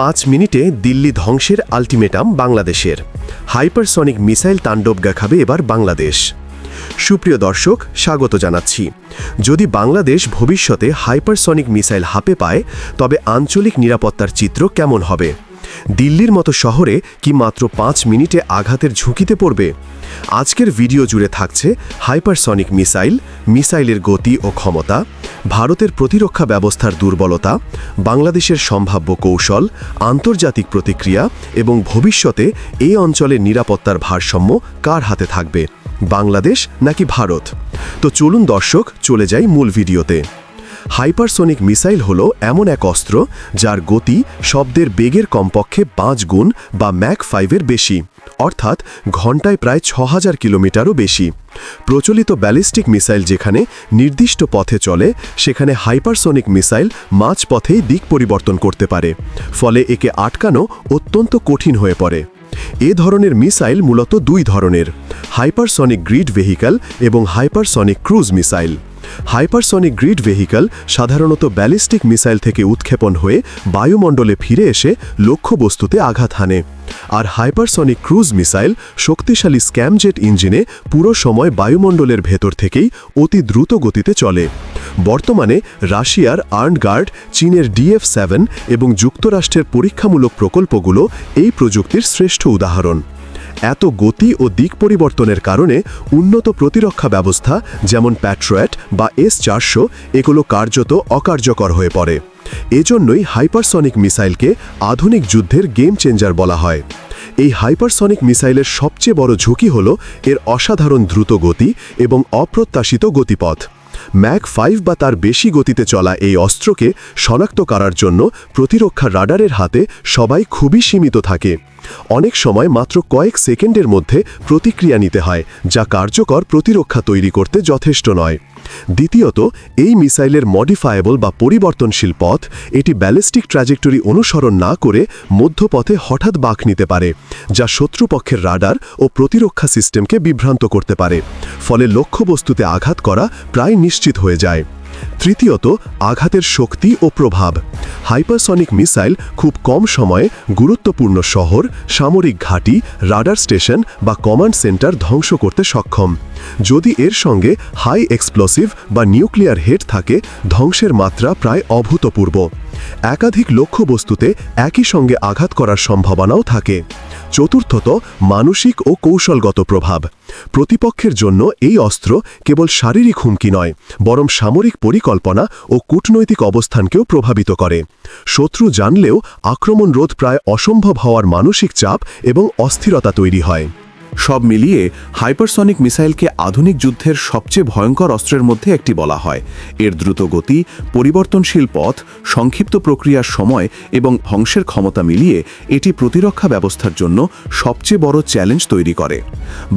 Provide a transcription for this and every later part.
পাঁচ মিনিটে দিল্লি ধ্বংসের আলটিমেটাম বাংলাদেশের। হাইপারসনিক মিসাইল তাণ্ডব দেখাবে এবার বাংলাদেশ। সুপ্রিয় দর্শক, স্বাগত জানাচ্ছি। যদি বাংলাদেশ ভবিষ্যতে হাইপারসনিক মিসাইল হাপে পায়, তবে আঞ্চলিক নিরাপত্তার চিত্র কেমন হবে? দিল্লির মতো শহরে কি মাত্র পাঁচ মিনিটে আঘাতের ঝুঁকিতে পড়বে? আজকের ভিডিও জুড়ে থাকছে হাইপারসনিক মিসাইল, মিসাইলের গতি ও ক্ষমতা, ভারতের প্রতিরক্ষা ব্যবস্থার দুর্বলতা, বাংলাদেশের সম্ভাব্য কৌশল, আন্তর্জাতিক প্রতিক্রিয়া এবং ভবিষ্যতে এই অঞ্চলের নিরাপত্তার ভারসাম্য কার হাতে থাকবে? বাংলাদেশ নাকি ভারত? তো চলুন দর্শক, চলে যাই মূল ভিডিওতে। হাইপারসোনিক মিসাইল হলো এমন এক অস্ত্র যার গতি শব্দের বেগের কমপক্ষে পাঁচ গুণ বা ম্যাক ফাইভের বেশি, অর্থাৎ ঘন্টায় প্রায় ছ হাজার কিলোমিটারও বেশি। প্রচলিত ব্যালিস্টিক মিসাইল যেখানে নির্দিষ্ট পথে চলে, সেখানে হাইপারসোনিক মিসাইল মাঝ পথেই দিক পরিবর্তন করতে পারে, ফলে একে আটকানো অত্যন্ত কঠিন হয়ে পড়ে। এ ধরনের মিসাইল মূলত দুই ধরনের, হাইপারসনিক গ্রিড ভেহিক্যাল এবং hypersonic cruise missile. Hypersonic glide vehicle সাধারণত ব্যালিস্টিক মিসাইল থেকে উৎক্ষেপণ হয়ে বায়ুমণ্ডলে ফিরে এসে লক্ষ্যবস্তুতে আঘাত হানে। আর হাইপারসনিক ক্রুজ মিসাইল শক্তিশালী স্ক্যামজেট ইঞ্জিনে পুরো সময় বায়ুমণ্ডলের ভেতর থেকেই অতি দ্রুত গতিতে চলে। বর্তমানে রাশিয়ার আর্নগার্ড, চীনের ডিএফ সেভেন এবং যুক্তরাষ্ট্রের পরীক্ষামূলক প্রকল্পগুলো এই প্রযুক্তির শ্রেষ্ঠ উদাহরণ। এত গতি ও দিক পরিবর্তনের কারণে উন্নত প্রতিরক্ষা ব্যবস্থা, যেমন প্যাট্রয়েট বা এস চারশো, এগুলো কার্যত অকার্যকর হয়ে পড়ে। এজন্যই হাইপারসনিক মিসাইলকে আধুনিক যুদ্ধের গেম চেঞ্জার বলা হয়। এই হাইপারসনিক মিসাইলের সবচেয়ে বড় ঝুঁকি হল এর অসাধারণ দ্রুত গতি এবং অপ্রত্যাশিত গতিপথ। ম্যাক ফাইভ বা তার বেশি গতিতে চলা এই অস্ত্রকে শনাক্ত করার জন্য প্রতিরক্ষা রাডারের হাতে সবাই খুবই সীমিত থাকে। অনেক সময় মাত্র কয়েক সেকেন্ডের মধ্যে প্রতিক্রিয়া নিতে হয়, যা কার্যকর প্রতিরক্ষা তৈরি করতে যথেষ্ট নয়। দ্বিতীয়ত, এই মিসাইলের মডিফায়েবল বা পরিবর্তনশীল পথ এটি ব্যালিস্টিক ট্র্যাজেক্টরি অনুসরণ না করে মধ্যপথে হঠাৎ বাঁক নিতে পারে, যা শত্রুপক্ষের রাডার ও প্রতিরক্ষা সিস্টেমকে বিভ্রান্ত করতে পারে, ফলে লক্ষ্যবস্তুতে আঘাত করা প্রায় নিশ্চিত হয়ে যায়। তৃতীয়ত, আঘাতের শক্তি ও প্রভাব। হাইপারসনিক মিসাইল খুব কম সময়ে গুরুত্বপূর্ণ শহর, সামরিক ঘাঁটি, রাডার স্টেশন বা কমান্ড সেন্টার ধ্বংস করতে সক্ষম। যদি এর সঙ্গে হাই এক্সপ্লোসিভ বা নিউক্লিয়ার হেড থাকে, ধ্বংসের মাত্রা প্রায় অভূতপূর্ব। একাধিক লক্ষ্যবস্তুতে একই সঙ্গে আঘাত করার সম্ভাবনাও থাকে। চতুর্থত মানসিক ও কৌশলগত প্রভাব। প্রতিপক্ষের জন্য এই অস্ত্র কেবল শারীরিক হুমকি নয়, বরং সামরিক পরিকল্পনা ও কূটনৈতিক অবস্থানকেও প্রভাবিত করে। শত্রু জানলেও আক্রমণ রোধ প্রায় অসম্ভব হওয়ার মানসিক চাপ এবং অস্থিরতা তৈরি হয়। সব মিলিয়ে হাইপারসনিক মিসাইলকে আধুনিক যুদ্ধের সবচেয়ে ভয়ঙ্কর অস্ত্রের মধ্যে একটি বলা হয়। এর দ্রুত গতি, পরিবর্তনশীল পথ, সংক্ষিপ্ত প্রক্রিয়ার সময় এবং ধ্বংসের ক্ষমতা মিলিয়ে এটি প্রতিরক্ষা ব্যবস্থার জন্য সবচেয়ে বড় চ্যালেঞ্জ তৈরি করে।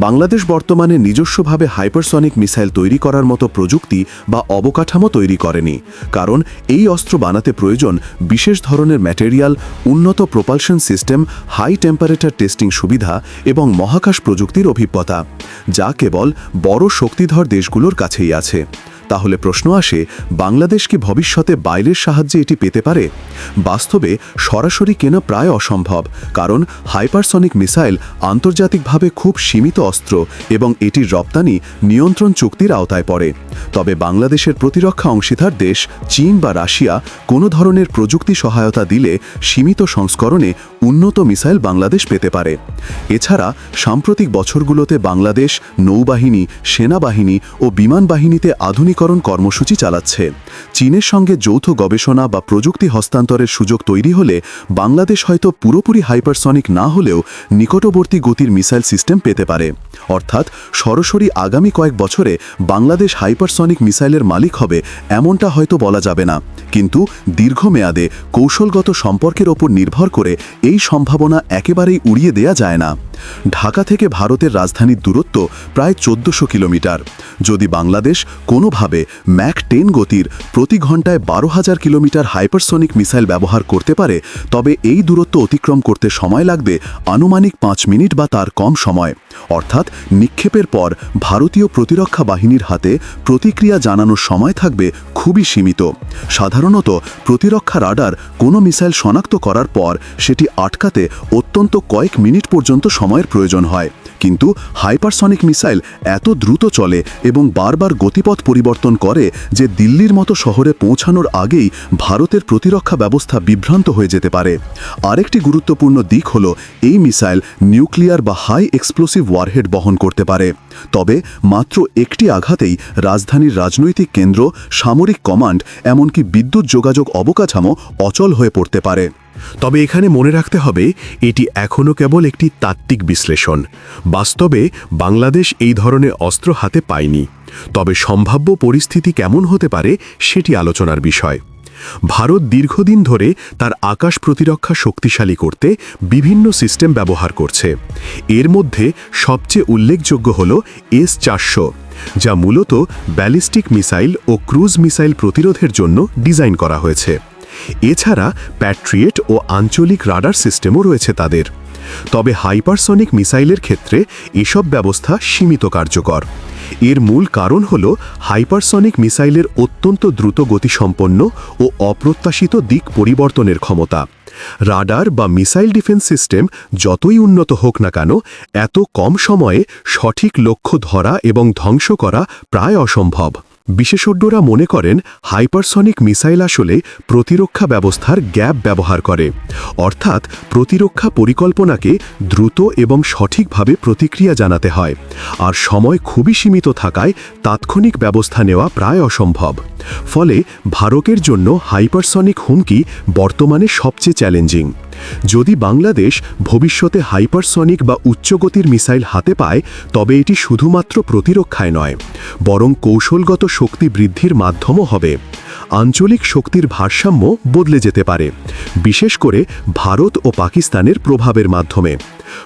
বাংলাদেশ বর্তমানে নিজস্বভাবে হাইপারসনিক মিসাইল তৈরি করার মতো প্রযুক্তি বা অবকাঠামো তৈরি করেনি, কারণ এই অস্ত্র বানাতে প্রয়োজন বিশেষ ধরনের ম্যাটেরিয়াল, উন্নত propulsion system, high temperature testing সুবিধা এবং মহাকাশ প্রযুক্তির অভিজ্ঞতা, যা কেবল বড় শক্তিধর দেশগুলোর কাছেই আছে। তাহলে প্রশ্ন আসে, বাংলাদেশ কি ভবিষ্যতে বাইরের সাহায্যে এটি পেতে পারে? বাস্তবে সরাসরি কেনা প্রায় অসম্ভব, কারণ হাইপারসনিক মিসাইল আন্তর্জাতিকভাবে খুব সীমিত অস্ত্র এবং এটির রপ্তানি নিয়ন্ত্রণ চুক্তির আওতায় পড়ে। তবে বাংলাদেশের প্রতিরক্ষা অংশীদার দেশ চীন বা রাশিয়া কোনো ধরনের প্রযুক্তি সহায়তা দিলে সীমিত সংস্করণে উন্নত মিসাইল বাংলাদেশ পেতে পারে। এছাড়া সাম্প্রতিক বছরগুলোতে বাংলাদেশ নৌবাহিনী, সেনাবাহিনী ও বিমান বাহিনীতে আধুনিকরণ কর্মসূচি চালাচ্ছে। চীনের সঙ্গে যৌথ গবেষণা বা প্রযুক্তি হস্তান্তরের সুযোগ তৈরি হলে বাংলাদেশ হয়তো পুরোপুরি হাইপারসনিক না হলেও নিকটবর্তী গতির মিসাইল সিস্টেম পেতে পারে। অর্থাৎ সরাসরি আগামী কয়েক বছরে বাংলাদেশ হাইপারসনিক মিসাইলের মালিক হবে, এমনটা হয়তো বলা যাবে না। কিন্তু দীর্ঘমেয়াদে কৌশলগত সম্পর্কের ওপর নির্ভর করে এই সম্ভাবনা একেবারেই উড়িয়ে দেয়া যায় না। ঢাকা থেকে ভারতের রাজধানীর দূরত্ব প্রায় চোদ্দশো কিলোমিটার। যদি বাংলাদেশ কোনোভাবে ম্যাক টেন গতির প্রতি ঘন্টায় বারো হাজার কিলোমিটার হাইপারসনিক মিসাইল ব্যবহার করতে পারে, তবে এই দূরত্ব অতিক্রম করতে সময় লাগবে আনুমানিক পাঁচ মিনিট বা তার কম সময়। অর্থাৎ নিক্ষেপের পর ভারতীয় প্রতিরক্ষা বাহিনীর হাতে প্রতিক্রিয়া জানানোর সময় থাকবে খুবই সীমিত। সাধারণত প্রতিরক্ষা রাডার কোনো মিসাইল শনাক্ত করার পর সেটি আটকাতে অত্যন্ত কয়েক মিনিট পর্যন্ত সময়ের প্রয়োজন হয়। কিন্তু হাইপারসনিক মিসাইল এত দ্রুত চলে এবং বারবার গতিপথ পরিবর্তন করে যে দিল্লির মতো শহরে পৌঁছানোর আগেই ভারতের প্রতিরক্ষা ব্যবস্থা বিভ্রান্ত হয়ে যেতে পারে। আরেকটি গুরুত্বপূর্ণ দিক হল, এই মিসাইল নিউক্লিয়ার বা হাই এক্সপ্লোসিভ ওয়ারহেড বহন করতে পারে। তবে মাত্র একটি আঘাতেই রাজধানীর রাজনৈতিক কেন্দ্র, সামরিক কমান্ড, এমনকি বিদ্যুৎ যোগাযোগ অবকাঠামো অচল হয়ে পড়তে পারে। তবে এখানে মনে রাখতে হবে, এটি এখনও কেবল একটি তাত্ত্বিক বিশ্লেষণ। বাস্তবে বাংলাদেশ এই ধরনের অস্ত্র হাতে পায়নি। তবে সম্ভাব্য পরিস্থিতি কেমন হতে পারে সেটি আলোচনার বিষয়। ভারত দীর্ঘদিন ধরে তার আকাশ প্রতিরক্ষা শক্তিশালী করতে বিভিন্ন সিস্টেম ব্যবহার করছে। এর মধ্যে সবচেয়ে উল্লেখযোগ্য হল এস চারশো, যা মূলত ব্যালিস্টিক মিসাইল ও ক্রুজ মিসাইল প্রতিরোধের জন্য ডিজাইন করা হয়েছে। এছাড়া প্যাট্রিয়েট ও আঞ্চলিক রাডার সিস্টেমও রয়েছে তাদের। তবে হাইপারসনিক মিসাইলের ক্ষেত্রে এসব ব্যবস্থা সীমিত কার্যকর। এর মূল কারণ হল হাইপারসনিক মিসাইলের অত্যন্ত দ্রুত গতিসম্পন্ন ও অপ্রত্যাশিত দিক পরিবর্তনের ক্ষমতা। রাডার বা মিসাইল ডিফেন্স সিস্টেম যতই উন্নত হোক না কেন, এত কম সময়ে সঠিক লক্ষ্য ধরা এবং ধ্বংস করা প্রায় অসম্ভব। বিশেষজ্ঞরা মনে করেন হাইপারসনিক মিসাইল আসলে প্রতিরক্ষা ব্যবস্থার গ্যাপ ব্যবহার করে। অর্থাৎ প্রতিরক্ষা পরিকল্পনাকে দ্রুত এবং সঠিকভাবে প্রতিক্রিয়া জানাতে হয়। আর সময় খুবই সীমিত থাকায় তাৎক্ষণিক ব্যবস্থা নেওয়া প্রায় অসম্ভব। ফলে ভারতের জন্য হাইপারসনিক হুমকি বর্তমানে সবচেয়ে চ্যালেঞ্জিং। যদি বাংলাদেশ ভবিষ্যতে হাইপারসনিক বা উচ্চগতির মিসাইল হাতে পায়, তবে এটি শুধুমাত্র প্রতিরক্ষায় নয়, বরং কৌশলগত শক্তি বৃদ্ধির মাধ্যমও হবে। আঞ্চলিক শক্তির ভারসাম্য বদলে যেতে পারে, বিশেষ করে ভারত ও পাকিস্তানের প্রভাবের মাধ্যমে।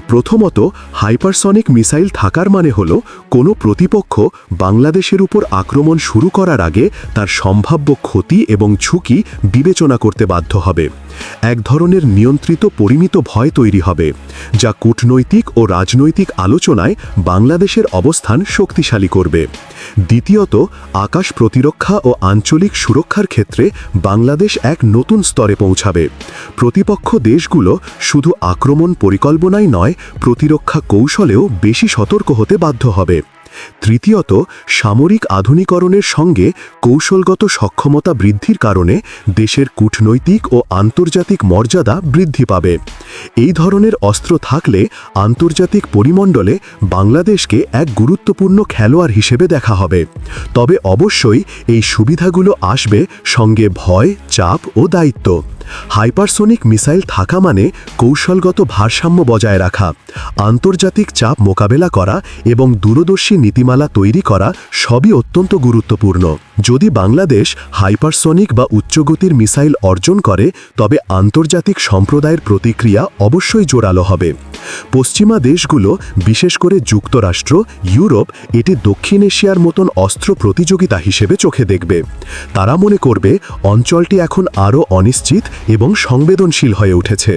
প্রথমত, হাইপারসনিক মিসাইল থাকার মানে হল, কোনো প্রতিপক্ষ বাংলাদেশের উপর আক্রমণ শুরু করার আগে তার সম্ভাব্য ক্ষতি এবং ঝুঁকি বিবেচনা করতে বাধ্য হবে। এক ধরনের নিয়ন্ত্রিত পরিমিত ভয় তৈরি হবে, যা কূটনৈতিক ও রাজনৈতিক আলোচনায় বাংলাদেশের অবস্থান শক্তিশালী করবে। দ্বিতীয়ত, আকাশ প্রতিরক্ষা ও আঞ্চলিক সুরক্ষার ক্ষেত্রে বাংলাদেশ এক নতুন স্তরে পৌঁছাবে। প্রতিপক্ষ দেশগুলো শুধু আক্রমণ পরিকল্পনাই নয় প্রতিরক্ষা কৌশলেও বেশি সতর্ক হতে বাধ্য হবে। তৃতীয়ত, সামরিক আধুনিকরণের সঙ্গে কৌশলগত সক্ষমতা বৃদ্ধির কারণে দেশের কূটনৈতিক ও আন্তর্জাতিক মর্যাদা বৃদ্ধি পাবে। এই ধরনের অস্ত্র থাকলে আন্তর্জাতিক পরিমণ্ডলে বাংলাদেশকে এক গুরুত্বপূর্ণ খেলোয়াড় হিসেবে দেখা হবে। তবে অবশ্যই এই সুবিধাগুলো আসবে সঙ্গে ভয়, চাপ ও দায়িত্ব। হাইপারসোনিক মিসাইল থাকা মানে কৌশলগত ভারসাম্য বজায় রাখা, আন্তর্জাতিক চাপ মোকাবেলা করা এবং দূরদর্শী নীতিমালা তৈরি করা সবই অত্যন্ত গুরুত্বপূর্ণ। যদি বাংলাদেশ হাইপারসনিক বা উচ্চগতির মিসাইল অর্জন করে, তবে আন্তর্জাতিক সম্প্রদায়ের প্রতিক্রিয়া অবশ্যই জোরালো হবে। পশ্চিমা দেশগুলো, বিশেষ করে যুক্তরাষ্ট্র, ইউরোপ, এটি দক্ষিণ এশিয়ার মতন অস্ত্র প্রতিযোগিতা হিসেবে চোখে দেখবে। তারা মনে করবে, অঞ্চলটি এখন আরও অনিশ্চিত এবং সংবেদনশীল হয়ে উঠেছে।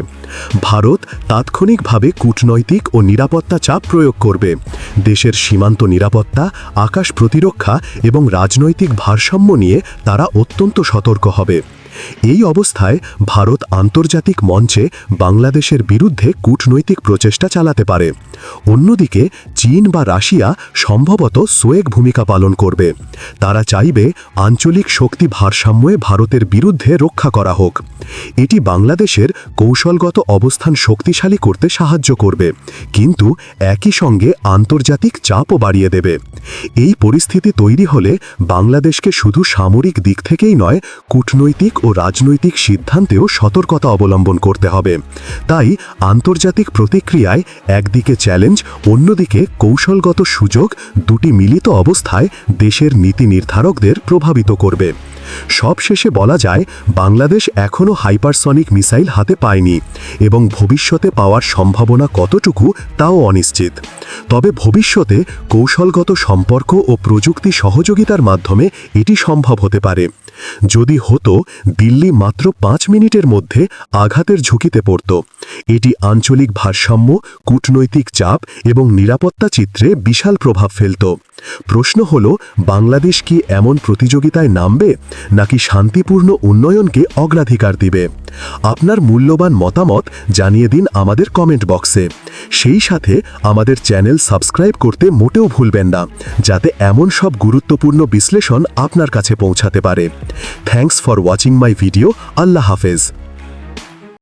ভারত তাৎক্ষণিকভাবে কূটনৈতিক ও নিরাপত্তা চাপ প্রয়োগ করবে। দেশের সীমান্ত নিরাপত্তা, আকাশ প্রতিরক্ষা এবং রাজনৈতিক ভারসাম্য নিয়ে তারা অত্যন্ত সতর্ক হবে। এই অবস্থায় ভারত আন্তর্জাতিক মঞ্চে বাংলাদেশের বিরুদ্ধে কূটনৈতিক প্রচেষ্টা চালাতে পারে। অন্যদিকে, চীন বা রাশিয়া সম্ভবত সোয়েগ ভূমিকা পালন করবে। তারা চাইবে আঞ্চলিক শক্তি ভারসাম্যে ভারতের বিরুদ্ধে রক্ষা করা হোক। এটি বাংলাদেশের কৌশলগত অবস্থান শক্তিশালী করতে সাহায্য করবে, কিন্তু একই সঙ্গে আন্তর্জাতিক চাপও বাড়িয়ে দেবে। এই পরিস্থিতি তৈরি হলে বাংলাদেশকে শুধু সামরিক দিক থেকেই নয়, কূটনৈতিক ও রাজনৈতিক সিদ্ধান্তেও সতর্কতা অবলম্বন করতে হবে। তাই আন্তর্জাতিক প্রতিক্রিয়ায় একদিকে চ্যালেঞ্জ, অন্যদিকে কৌশলগত সুযোগ দুটি মিলিত অবস্থায় দেশের নীতি নির্ধারকদের প্রভাবিত করবে। সবশেষে বলা যায়, বাংলাদেশ এখনও হাইপারসনিক মিসাইল হাতে পায়নি এবং ভবিষ্যতে পাওয়ার সম্ভাবনা কতটুকু তাও অনিশ্চিত। তবে ভবিষ্যতে কৌশলগত সম্পর্ক ও প্রযুক্তি সহযোগিতার মাধ্যমে এটি সম্ভব হতে পারে। যদি হতো দিল্লি মাত্র পাঁচ মিনিটের মধ্যে আঘাতের ঝুঁকিতে পড়ত। এটি আঞ্চলিক ভারসাম্য, কূটনৈতিক চাপ এবং নিরাপত্তা চিত্রে বিশাল প্রভাব ফেলত। প্রশ্ন হল, বাংলাদেশ কি এমন প্রতিযোগিতায় নামবে, নাকি শান্তিপূর্ণ উন্নয়নকে অগ্রাধিকার দিবে? আপনার মূল্যবান মতামত জানিয়ে দিন আমাদের কমেন্ট বক্সে সেই সাথে আমাদের চ্যানেল সাবস্ক্রাইব করতে মোটেও ভুলবেন না, যাতে এমন সব গুরুত্বপূর্ণ বিশ্লেষণ আপনার কাছে পৌঁছাতে পারে। Thanks for watching my video আল্লাহ হাফেজ।